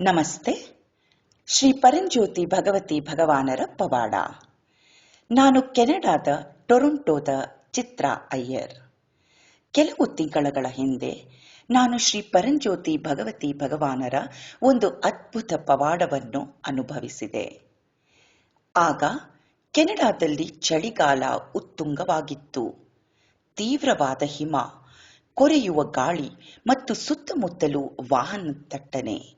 ನಮಸ್ತೆ. ಶ್ರೀ ಪರಂಜ್ಯೋತಿ ಭಗವತಿ ಭಗವಾನರ ಪವಾಡ. ನಾನು ಕೆನಡಾದ ಟೊರೊಂಟೋದ ಚಿತ್ರ ಅಯ್ಯರ್. ಕೆಲವು ತಿಂಗಳ ಹಿಂದೆ ನಾನು ಶ್ರೀ ಪರಂಜ್ಯೋತಿ ಭಗವತಿ ಭಗವಾನರ ಒಂದು ಅದ್ಭುತ ಪವಾಡವನ್ನು ಅನುಭವಿಸಿದೆ. ಆಗ ಕೆನಡಾದಲ್ಲಿ ಚಳಿಗಾಲ ಉತ್ತುಂಗವಾಗಿತ್ತು. ತೀವ್ರವಾದ ಹಿಮ, ಕೊರೆಯುವ ಗಾಳಿ ಮತ್ತು ಸುತ್ತಮುತ್ತಲೂ ವಾಹನ ದಟ್ಟಣೆ.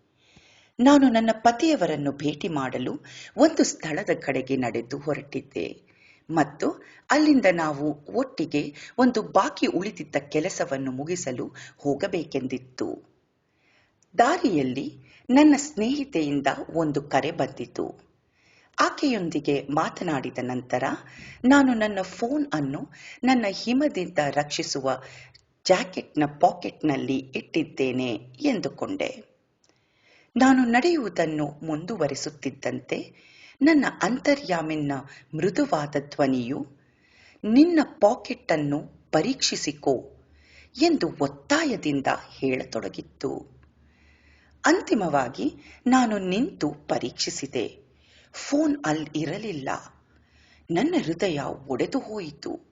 ನಾನು ನನ್ನ ಪತಿಯವರನ್ನು ಭೇಟಿ ಮಾಡಲು ಒಂದು ಸ್ಥಳದ ಕಡೆಗೆ ನಡೆದು ಹೊರಟಿದ್ದೆ. ಮತ್ತು ಅಲ್ಲಿಂದ ನಾವು ಒಟ್ಟಿಗೆ ಒಂದು ಬಾಕಿ ಉಳಿದಿದ್ದ ಕೆಲಸವನ್ನು ಮುಗಿಸಲು ಹೋಗಬೇಕೆಂದಿತ್ತು. ದಾರಿಯಲ್ಲಿ ನನ್ನ ಸ್ನೇಹಿತೆಯಿಂದ ಒಂದು ಕರೆ ಬಂದಿತು. ಆಕೆಯೊಂದಿಗೆ ಮಾತನಾಡಿದ ನಂತರ ನಾನು ನನ್ನ ಫೋನ್ ಅನ್ನು ನನ್ನ ಹಿಮದಿಂದ ರಕ್ಷಿಸುವ ಜಾಕೆಟ್ನ ಪಾಕೆಟ್ನಲ್ಲಿ ಇಟ್ಟಿದ್ದೇನೆ ಎಂದುಕೊಂಡೆ. ನಾನು ನಡೆಯುವುದನ್ನು ಮುಂದುವರಿಸುತ್ತಿದ್ದಂತೆ ನನ್ನ ಅಂತರ್ಯಾಮಿನ ಮೃದುವಾದ ಧ್ವನಿಯು, ನಿನ್ನ ಪಾಕೆಟ್ ಅನ್ನು ಪರೀಕ್ಷಿಸಿಕೋ ಎಂದು ಒತ್ತಾಯದಿಂದ ಹೇಳತೊಡಗಿತ್ತು. ಅಂತಿಮವಾಗಿ ನಾನು ನಿಂತು ಪರೀಕ್ಷಿಸಿದೆ. ಫೋನ್ ಅಲ್ಲಿ ಇರಲಿಲ್ಲ ನನ್ನ ಹೃದಯ ಒಡೆದು ಹೋಯಿತು.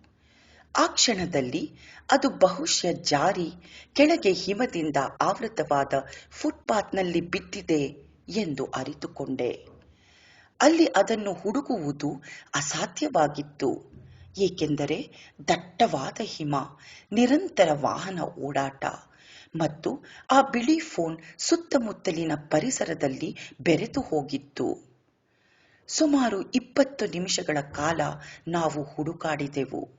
ಆ ಕ್ಷಣದಲ್ಲಿ ಅದು ಬಹುಶಃ ಜಾರಿ, ಕೆಳಗೆ ಹಿಮದಿಂದ ಆವೃತವಾದ ಫುಟ್ಪಾತ್ನಲ್ಲಿ ಬಿದ್ದಿದೆ ಎಂದು ಅರಿತುಕೊಂಡೆ. ಅಲ್ಲಿ ಅದನ್ನು ಹುಡುಕುವುದು ಅಸಾಧ್ಯವಾಗಿತ್ತು. ಏಕೆಂದರೆ ದಟ್ಟವಾದ ಹಿಮ, ನಿರಂತರ ವಾಹನ ಓಡಾಟ ಮತ್ತು ಆ ಬಿಳಿ ಫೋನ್ ಸುತ್ತಮುತ್ತಲಿನ ಪರಿಸರದಲ್ಲಿ ಬೆರೆತು ಹೋಗಿತ್ತು. ಸುಮಾರು ಇಪ್ಪತ್ತು ನಿಮಿಷಗಳ ಕಾಲ ನಾವು ಹುಡುಕಾಡಿದೆವು.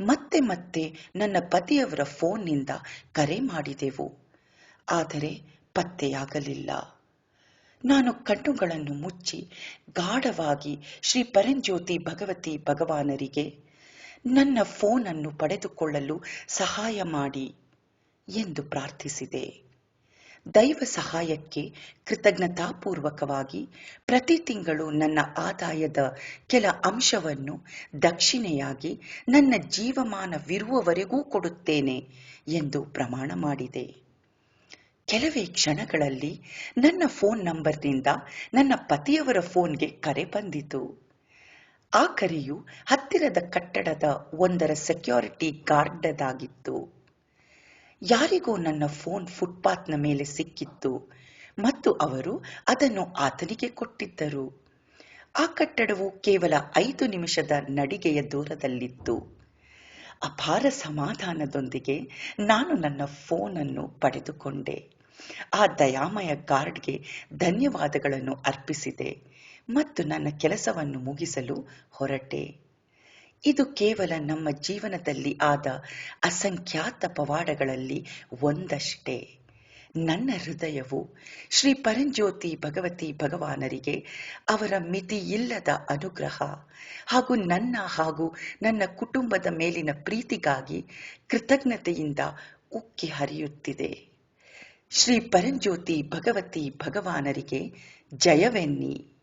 ಮತ್ತೆ ಮತ್ತೆ ನನ್ನ ಪತಿಯವರ ಫೋನ್ನಿಂದ ಕರೆ ಮಾಡಿದೆವು. ಆದರೆ ಪತ್ತೆಯಾಗಲಿಲ್ಲ. ನಾನು ಕಣ್ಣುಗಳನ್ನು ಮುಚ್ಚಿ ಗಾಢವಾಗಿ ಶ್ರೀ ಪರಂಜ್ಯೋತಿ ಭಗವತಿ ಭಗವಾನರಿಗೆ ನನ್ನ ಫೋನನ್ನು ಪಡೆದುಕೊಳ್ಳಲು ಸಹಾಯ ಮಾಡಿ ಎಂದು ಪ್ರಾರ್ಥಿಸಿದೆ. ದೈವ ಸಹಾಯಕ್ಕೆ ಕೃತಜ್ಞತಾಪೂರ್ವಕವಾಗಿ ಪ್ರತಿ ತಿಂಗಳು ನನ್ನ ಆದಾಯದ ಕೆಲ ಅಂಶವನ್ನು ದಕ್ಷಿಣೆಯಾಗಿ ನನ್ನ ಜೀವಮಾನವಿರುವವರೆಗೂ ಕೊಡುತ್ತೇನೆ ಎಂದು ಪ್ರಮಾಣ ಮಾಡಿದೆ. ಕೆಲವೇ ಕ್ಷಣಗಳಲ್ಲಿ ನನ್ನ ಫೋನ್ ನಂಬರ್ನಿಂದ ನನ್ನ ಪತಿಯವರ ಫೋನ್ಗೆ ಕರೆ ಬಂದಿತು. ಆ ಕರೆಯು ಹತ್ತಿರದ ಕಟ್ಟಡದ ಒಂದರ ಸೆಕ್ಯೂರಿಟಿ ಗಾರ್ಡ್ದಾಗಿತ್ತು. ಯಾರಿಗೋ ನನ್ನ ಫೋನ್ ಫುಟ್ಪಾತ್ನ ಮೇಲೆ ಸಿಕ್ಕಿತ್ತು ಮತ್ತು ಅವರು ಅದನ್ನು ಆತನಿಗೆ ಕೊಟ್ಟಿದ್ದರು. ಆ ಕಟ್ಟಡವು ಕೇವಲ ಐದು ನಿಮಿಷದ ನಡಿಗೆಯ ದೂರದಲ್ಲಿತ್ತು. ಅಪಾರ ಸಮಾಧಾನದೊಂದಿಗೆ ನಾನು ನನ್ನ ಫೋನ್ ಅನ್ನು ಪಡೆದುಕೊಂಡೆ. ಆ ದಯಾಮಯ ಗಾರ್ಡ್ಗೆ ಧನ್ಯವಾದಗಳನ್ನು ಅರ್ಪಿಸಿದೆ ಮತ್ತು ನನ್ನ ಕೆಲಸವನ್ನು ಮುಗಿಸಲು ಹೊರಟೆ. ಇದು ಕೇವಲ ನಮ್ಮ ಜೀವನದಲ್ಲಿ ಆದ ಅಸಂಖ್ಯಾತ ಪವಾಡಗಳಲ್ಲಿ ಒಂದಷ್ಟೇ. ನನ್ನ ಹೃದಯವು ಶ್ರೀ ಪರಂಜ್ಯೋತಿ ಭಗವತಿ ಭಗವಾನರಿಗೆ ಅವರ ಮಿತಿಯಿಲ್ಲದ ಅನುಗ್ರಹ ಹಾಗೂ ನನ್ನ ಹಾಗೂ ನನ್ನ ಕುಟುಂಬದ ಮೇಲಿನ ಪ್ರೀತಿಗಾಗಿ ಕೃತಜ್ಞತೆಯಿಂದ ಉಕ್ಕಿ ಹರಿಯುತ್ತಿದೆ. ಶ್ರೀ ಪರಂಜ್ಯೋತಿ ಭಗವತಿ ಭಗವಾನರಿಗೆ ಜಯವೆನ್ನಿ.